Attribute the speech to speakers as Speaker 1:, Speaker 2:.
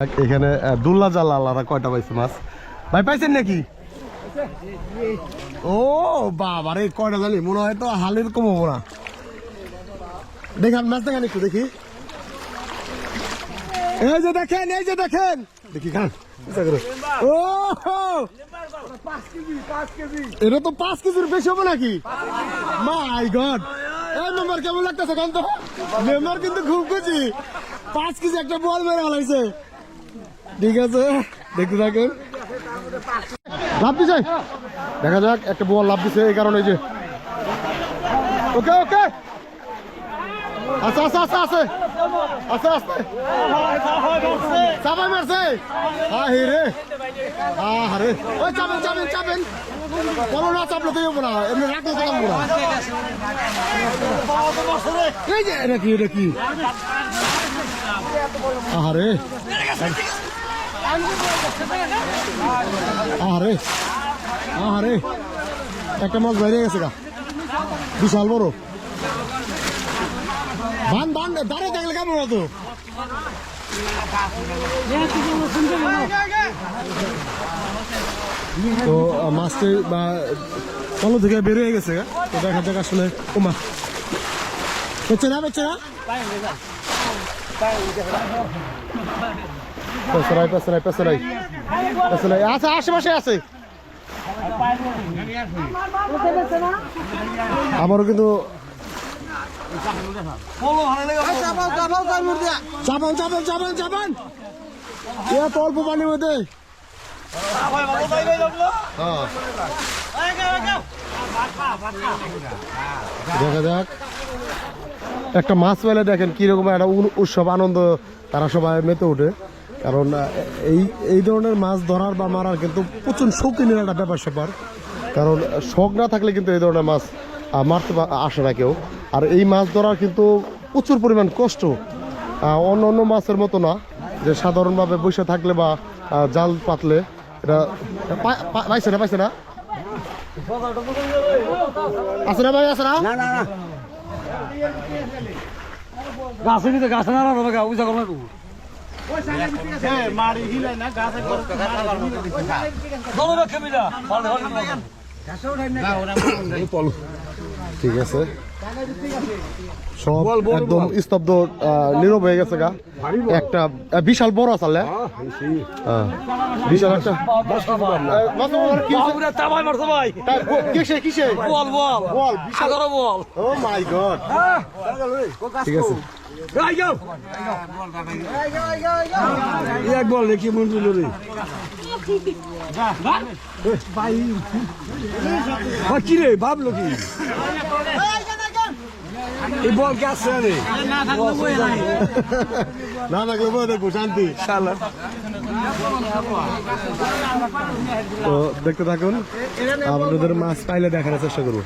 Speaker 1: এখানে দুল্লা জাল আল্লাহরা কয়টা পাইছে মাছ? ভাই, পাইছেন নাকি? ও বাবা রে, কয়টা জানি, মনে হয় তো হালের কম হব না। দেখান, মাছ দেখান একটু, দেখি। এই যে দেখেন, এই যে দেখেন। দেখি, খান এটা তো পাঁচ কেজির বেশি হবে নাকি? My god. এই কেমন লাগতেছে কারণ তো? মেম্বার কিন্তু খুব খুশি। পাঁচ কেজি একটা বল মেরে ফেলাইছে ঠিক আছে? দেখতে থাকুন। লাভ দিছে? দেখা যাক, একটা বল লাভ দিছে এই কারণে যে। ওকে ওকে। আচ্ছা আচ্ছা আচ্ছা আছে। আস্তে আস্তে হে ওই এমনি আহারে। আহারে আহারে। একটা মাছ বাইরে গেছে গা। বিশাল বড়। বান বান দাঁড়িয়ে থাকলে কেমন হতো? তো, মাছটি, বা কল থেকে বের হয়ে গেছে গা। তো দেখা যাক আসলে, ওমা। বেচে না বেচে না? আছে আশেপাশে আছে। আমারও কিন্তু এত অল্প মধ্যে। দেখা যাক। একটা মাছ পেলে দেখেন কীরকম একটা উৎসব, আনন্দ তারা সবাই মেতে ওঠে। কারণ এই এই ধরনের মাছ ধরার বা মারার কিন্তু প্রচুর শৌখিনের একটা ব্যাপার স্যাপার। কারণ শখ না থাকলে কিন্তু এই ধরনের মাছ মারতে আসে না কেউ। আর এই মাছ ধরার কিন্তু প্রচুর পরিমাণ কষ্ট। অন্য অন্য মাছের মতো না, যে সাধারণভাবে বসে থাকলে বা জাল পাতলে, এটা পাইছে না পাইছে না? আছে না ভাই, আছে না?
Speaker 2: নিতে গাছে না
Speaker 1: ঠিক আছে সব একদম স্তব্ধ নীরব হয়ে গেছে গা। একটা বিশাল বড় আসালে বিশাল একটা। কিসে কিসে?
Speaker 2: বল বল।
Speaker 1: বল বিশাল।
Speaker 2: বল।
Speaker 1: ও মাই গড ঠিক আছে।
Speaker 2: এক বল দেখি মন দিল রে কি রে ভাবলো কি? এই বল কে আসছে রে
Speaker 1: না থাকলে বলে দেখব শান্তি। তো দেখতে থাকুন আপনাদের মাছ পাইলে দেখার চেষ্টা করব।